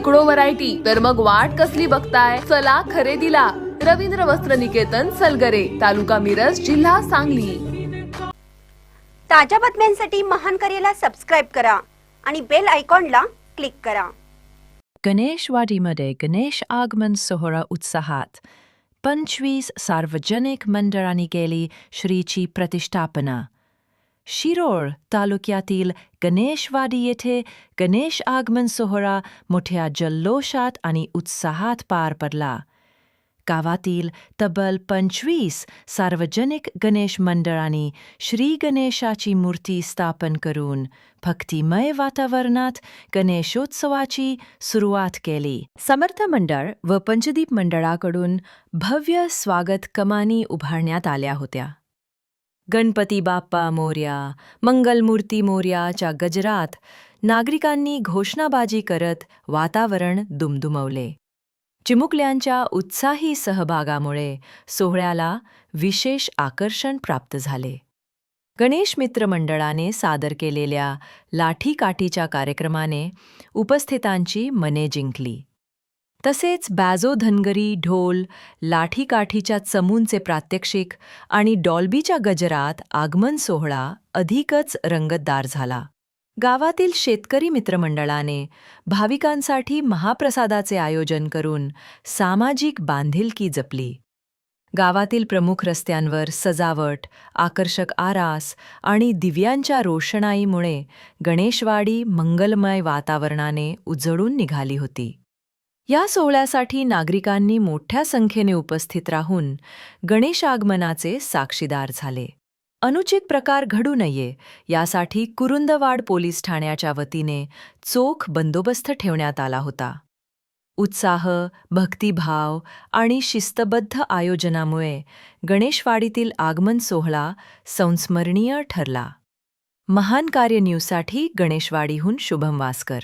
शेकडो व्हरायटी तर मग वाट कसली बघताय? चला खरेदीला. रवींद्र वस्त्र निकेतन सलगरे तालुका मिरज जिल्हा सांगली. ताज्या बातम्यांसाठी महान करेला सबस्क्राईब करा आणि बेल आयकॉनला क्लिक करा. गणेशवाडीमध्ये गणेश आगमन सोहळा उत्साहात. पंचवीस सार्वजनिक मंडळांनी केली श्रीची प्रतिष्ठापना. शिरोळ तालुक्यातील गणेशवाडी येथे गणेश आगमन सोहळा मोठ्या जल्लोषात आणि उत्साहात पार पडला. गावातील तब्बल पंचवीस सार्वजनिक गणेश मंडळांनी श्री गणेशाची मूर्ती स्थापन करून भक्तिमय वातावरणात गणेशोत्सवाची सुरुवात केली. समर्थ मंडळ व पंचदीप मंडळाकडून भव्य स्वागत कमानी उभारण्यात आल्या होत्या. गणपती बाप्पा मोर्या मंगलमूर्ती मोर्याच्या गजरात नागरिकांनी घोषणाबाजी करत वातावरण दुमदुमवले. चिमुकल्यांच्या उत्साही सहभागामुळे सोहळ्याला विशेष आकर्षण प्राप्त झाले. गणेश मित्र मंडळाने सादर केलेल्या लाठीकाठीच्या कार्यक्रमाने उपस्थितांची मने जिंकली. तसेच बॅझो धनगरी ढोल लाठीकाठीच्या चमूंचे प्रात्यक्षिक आणि डॉल्बीच्या गजरात आगमन सोहळा अधिकच रंगतदार झाला. गावातील शेतकरी मित्रमंडळाने भाविकांसाठी महाप्रसादाचे आयोजन करून सामाजिक बांधिलकी जपली. गावातील प्रमुख रस्त्यांवर सजावट आकर्षक आरास आणि दिव्यांच्या रोषणाईमुळे गणेशवाडी मंगलमय वातावरणाने उजळून निघाली होती. या सोहळ्यासाठी नागरिकांनी मोठ्या संख्येने उपस्थित राहून गणेशागमनाचे साक्षीदार झाले. अनुचित प्रकार घडू नये यासाठी कुरुंदवाड पोलीस ठाण्याच्या वतीने चोख बंदोबस्त ठेवण्यात आला होता. उत्साह भक्तिभाव आणि शिस्तबद्ध आयोजनामुळे गणेशवाडीतील आगमन सोहळा संस्मरणीय ठरला. महान कार्य न्यूजसाठी गणेशवाडीहून शुभम वासकर.